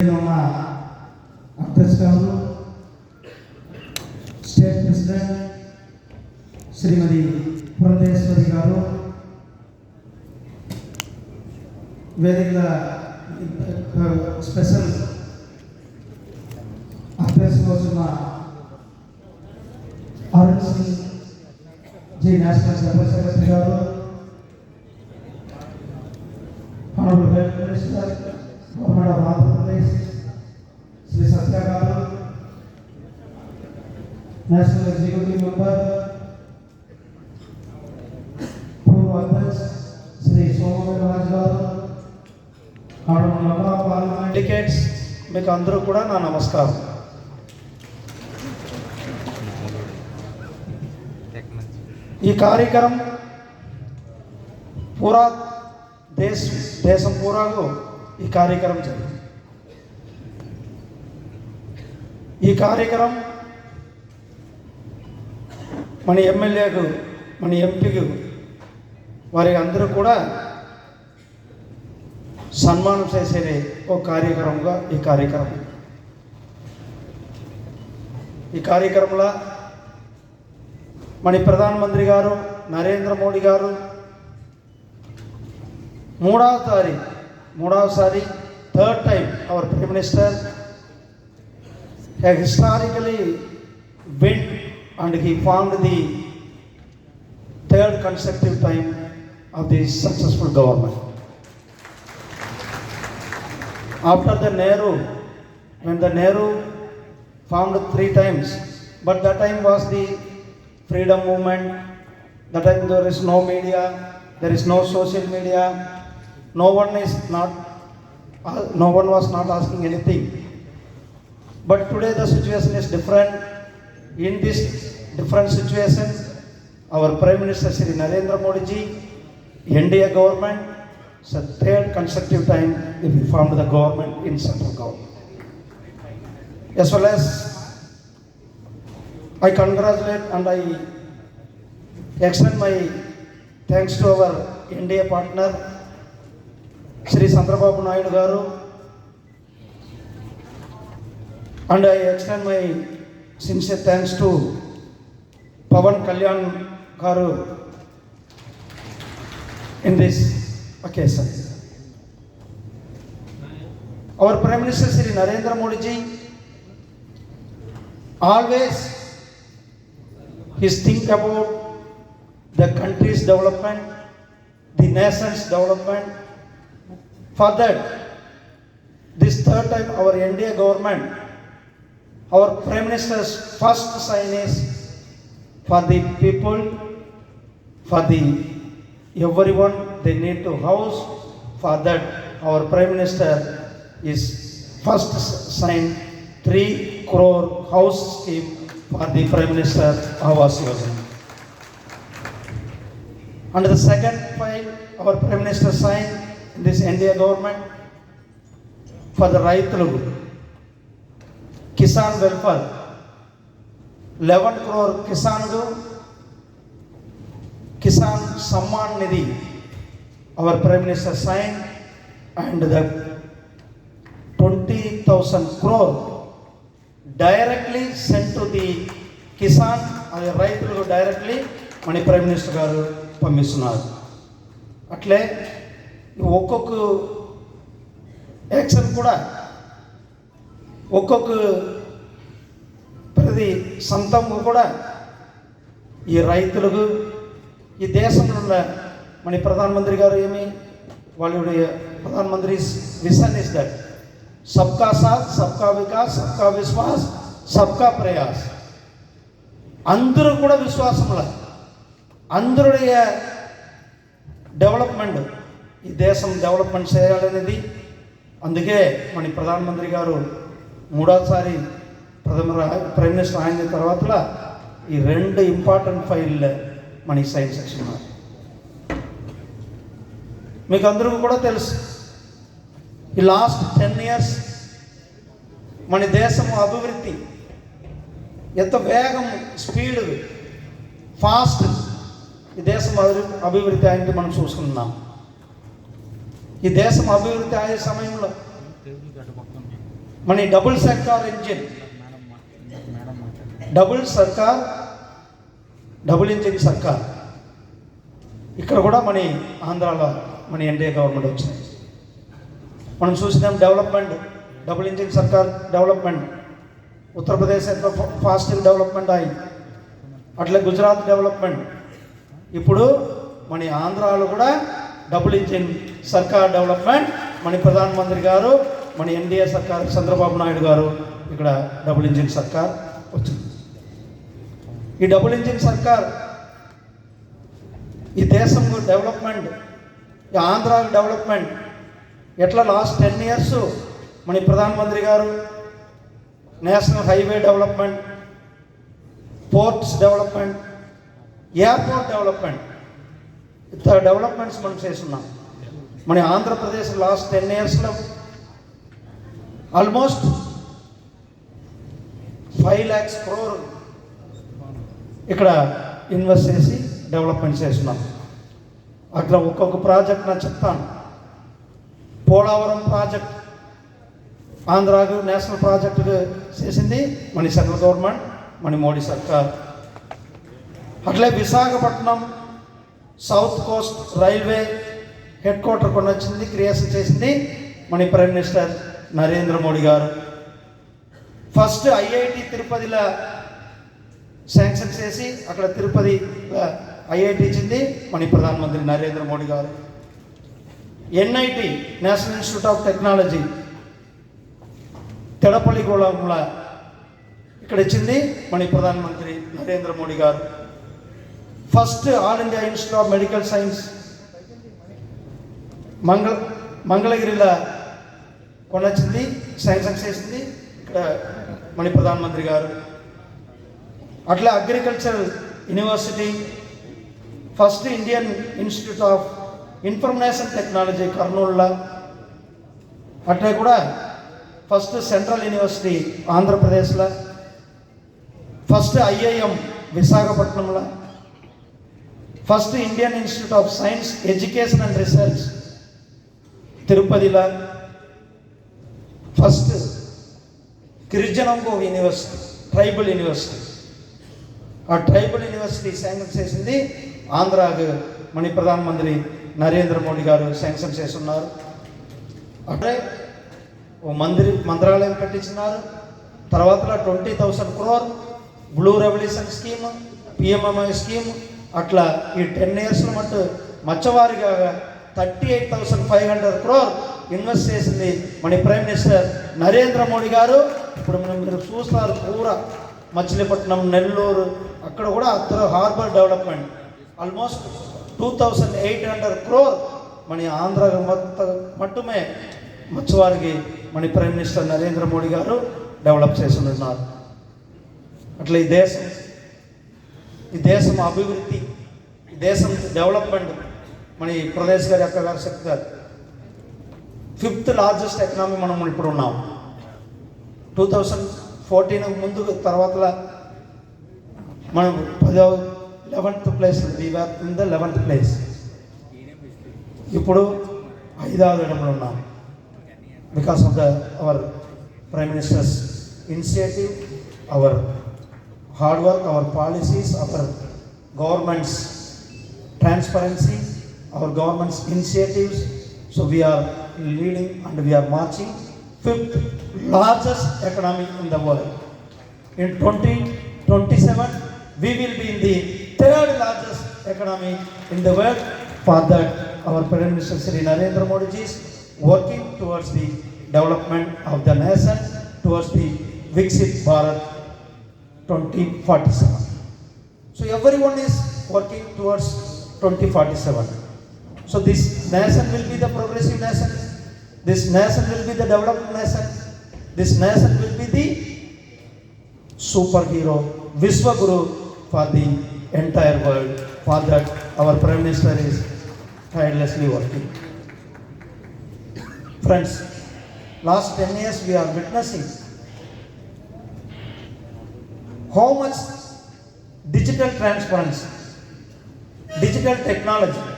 State president శ్రీమతి పురంధేశ్వరి గారు వేదిక special అధ్యక్షులు కోసం Arun Singh ji national general secretary గారు honourable minister national executive member पूर्व अध्यक्ष రాజు గారు పార్లమెంట్ మీకు అందరూ కూడా నా నమస్కారం ఈ కార్యక్రమం పూరా దేశ దేశం పూరాలో ఈ కార్యక్రమం జరిగింది ఈ కార్యక్రమం మన ఎమ్మెల్యేకు మన ఎంపీకు వారి అందరూ కూడా సన్మానం చేసేది ఒక కార్యక్రమంగా ఈ కార్యక్రమం ఈ కార్యక్రమంలో మన ప్రధానమంత్రి గారు నరేంద్ర మోడీ గారు మూడవసారి మూడవసారి third time our prime minister historically went and he found the third consecutive time of the successful government. After the Nehru, when the Nehru found three times, but that time was the freedom movement, that time there is no media, there is no social media, no one is not, uh, no one was not asking anything. But today the situation is different in this different situation, our Prime Minister Sri Narendra Modi ji, India government, so third consecutive time they reformed the government in central government. As well as I congratulate and I extend my thanks to our India partner, Sri Chandrababu Naidu Garu, and I extend my Sincere thanks to Pavan Kalyan Garu in this occasion. Our Prime Minister Sri Narendra Modi ji always his think about the country's development, the nation's development. For that, this third time our NDA government our Prime Minister's first sign is for the people, for the everyone, they need to house. For that, our Prime Minister is first sign 3 crore house scheme for the Prime Minister Awas Yojana. Under the second file, our Prime Minister signed this India government for the right to live. Kisan welfare eleven crore కిసాన్కు Kisan Samman Nidhi our prime minister sign and the twenty thousand crore directly sent to the Kisan అనే రైతులకు directly మన prime minister గారు పంపిస్తున్నారు అట్లే ఒక్కొక్క action కూడా ఒక్కొక్క ప్రతి సంతము కూడా ఈ రైతులకు ఈ దేశంలో మన ప్రధానమంత్రి గారు ఏమి వాళ్ళుடைய ప్రధానమంత్రి విషన్ ఇస్ దట్ సబ్కా సాత్ సబ్కా వికాస్ సబ్కా విశ్వాస్ సబ్కా ప్రయాస్ అందరూ కూడా విశ్వాసంలో అందరుடைய డెవలప్మెంట్ ఈ దేశం డెవలప్మెంట్ చేయాలనేది అందుకే మన ప్రధానమంత్రి గారు మూడోసారి ప్రథమ ప్రైమ్ మినిస్టర్ ఆయన తర్వాత ఈ రెండు ఇంపార్టెంట్ ఫైల్ మన ఈ సైన్స్ సెక్షన్ మీకు అందరికీ కూడా తెలుసు ఈ లాస్ట్ టెన్ ఇయర్స్ మన దేశం అభివృద్ధి ఎంత వేగం స్పీడ్ ఫాస్ట్ ఈ దేశం అభివృద్ధి అయింది మనం చూసుకుంటున్నాం ఈ దేశం అభివృద్ధి అయ్యే సమయంలో మన డబుల్ సర్కార్ ఇంజిన్ డబుల్ సర్కార్ డబుల్ ఇంజిన్ సర్కార్ ఇక్కడ కూడా మన ఆంధ్రాలో మన ఎన్డీఏ గవర్నమెంట్ వచ్చింది మనం చూసినాం డెవలప్మెంట్ డబుల్ ఇంజిన్ సర్కార్ డెవలప్మెంట్ ఉత్తరప్రదేశ్ ఎంతో ఫాస్టింగ్ డెవలప్మెంట్ అయింది అట్లా గుజరాత్ డెవలప్మెంట్ ఇప్పుడు మన ఆంధ్రాలో కూడా డబుల్ ఇంజిన్ సర్కార్ డెవలప్మెంట్ మన ప్రధానమంత్రి గారు మన ఎన్డీఏ సర్కార్ చంద్రబాబు నాయుడు గారు ఇక్కడ డబుల్ ఇంజిన్ సర్కార్ వచ్చింది ఈ డబుల్ ఇంజిన్ సర్కార్ ఈ దేశం డెవలప్మెంట్ ఈ ఆంధ్ర డెవలప్మెంట్ ఎట్లా లాస్ట్ టెన్ ఇయర్స్ మన ప్రధానమంత్రి గారు national highway development ports development airport development ఇతర డెవలప్మెంట్స్ మనం చేస్తున్నాం మన ఆంధ్రప్రదేశ్ లాస్ట్ టెన్ ఇయర్స్లో ఆల్మోస్ట్ ఫైవ్ ల్యాక్స్ క్రోర్ ఇక్కడ ఇన్వెస్ట్ చేసి డెవలప్మెంట్ చేస్తున్నాం అక్కడ ఒక్కొక్క ప్రాజెక్ట్ నా చెప్తాను పోలవరం ప్రాజెక్ట్ ఆంధ్రాకు నేషనల్ ప్రాజెక్టు చేసింది మన సెంట్రల్ గవర్నమెంట్ మన మోడీ సర్కార్ అట్లే Visakhapatnam south coast railway headquarter వచ్చింది క్రియేషన్ చేసింది మన ప్రైమ్ మినిస్టర్ నరేంద్ర మోడీ గారు ఫస్ట్ ఐఐటి తిరుపతిలో శాంక్షన్ చేసి అక్కడ తిరుపతి ఐఐటి ఇచ్చింది మన ప్రధానమంత్రి నరేంద్ర మోడీ గారు NIT national institute of technology తెడపల్లి గూడెంలో ఇక్కడ ఇచ్చింది మన ప్రధానమంత్రి నరేంద్ర మోడీ గారు first all India institute of medical science మంగళ మంగళగిరిలో కొనొచ్చింది సైన్స్ చేసింది ఇక్కడ మణి ప్రధానమంత్రి గారు అట్లా agriculture university first Indian institute of information technology కర్నూలులో అట్లే కూడా ఫస్ట్ సెంట్రల్ యూనివర్సిటీ ఆంధ్రప్రదేశ్లో ఫస్ట్ ఐఐఎం విశాఖపట్నంలో first Indian institute of science education and research తిరుపతిలో ఫస్ట్ గిరిజనంగో యూనివర్సిటీ ట్రైబల్ యూనివర్సిటీ ఆ ట్రైబల్ యూనివర్సిటీ శాంక్షన్ చేసింది ఆంధ్రాకు ప్రధాన ప్రధానమంత్రి నరేంద్ర మోడీ గారు శాంక్షన్ చేస్తున్నారు అంటే ఓ మందిరి మంత్రాలయం కట్టించినారు తర్వాత twenty thousand crore blue revolution scheme PMMI scheme అట్లా ఈ టెన్ ఇయర్స్లో మట్టు మచ్చవారిగా thirty eight thousand five hundred crore invest చేసింది మన ప్రైమ్ మినిస్టర్ నరేంద్ర మోడీ గారు ఇప్పుడు మనం మీరు చూస్తారు పూర మచిలీపట్నం నెల్లూరు అక్కడ కూడా అక్కడ harbour development almost two thousand eight hundred crore మన ఆంధ్ర మొత్తం మట్టుమే మత్స్యవారికి మన ప్రైమ్ మినిస్టర్ నరేంద్ర మోడీ గారు డెవలప్ చేస్తున్నారు అట్లా ఈ దేశం ఈ దేశం అభివృద్ధి దేశం డెవలప్మెంట్ మన ప్రదేశ్ గారి ఎక్కడ గారు చెప్తారు ఫిఫ్త్ లార్జెస్ట్ ఎకనామీ మనం ఇప్పుడు ఉన్నాం టూ థౌజండ్ ఫోర్టీన్ ముందు తర్వాత మనం పదవ eleventh place the eleventh place ఇప్పుడు ఐదవ ఇడంలో ఉన్నాం because of the our prime minister's initiative our hard work our policies our government's transparency our government's initiatives So we are leading and we are marching fifth largest economy in the world. In 2027, we will be in the third largest economy in the world. For that, our Prime Minister Sri Narendra Modi is working towards the development of the nation towards the Viksit Bharat 2047. So everyone is working towards 2047. So this nation will be the progressive nation. This nation will be the developed nation. This nation will be the superhero, Vishwaguru for the entire world. For that, our Prime Minister is tirelessly working. Friends, last 10 years we are witnessing how much digital transparency, digital technology,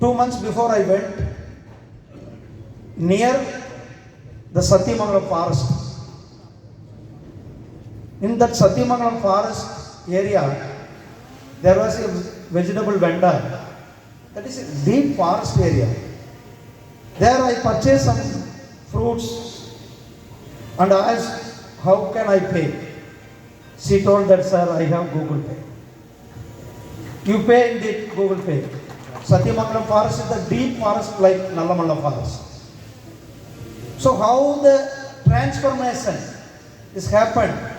two months before I went near the Satyamangala forest. In that Satyamangala forest area, there was a vegetable vendor. That is a deep forest area. There I purchased some fruits and asked, How can I pay? She told that, Sir, I have Google Pay. You pay in the Google Pay. Satyamangalam forest is a deep forest like Nallamala forest. So how the transformation is happened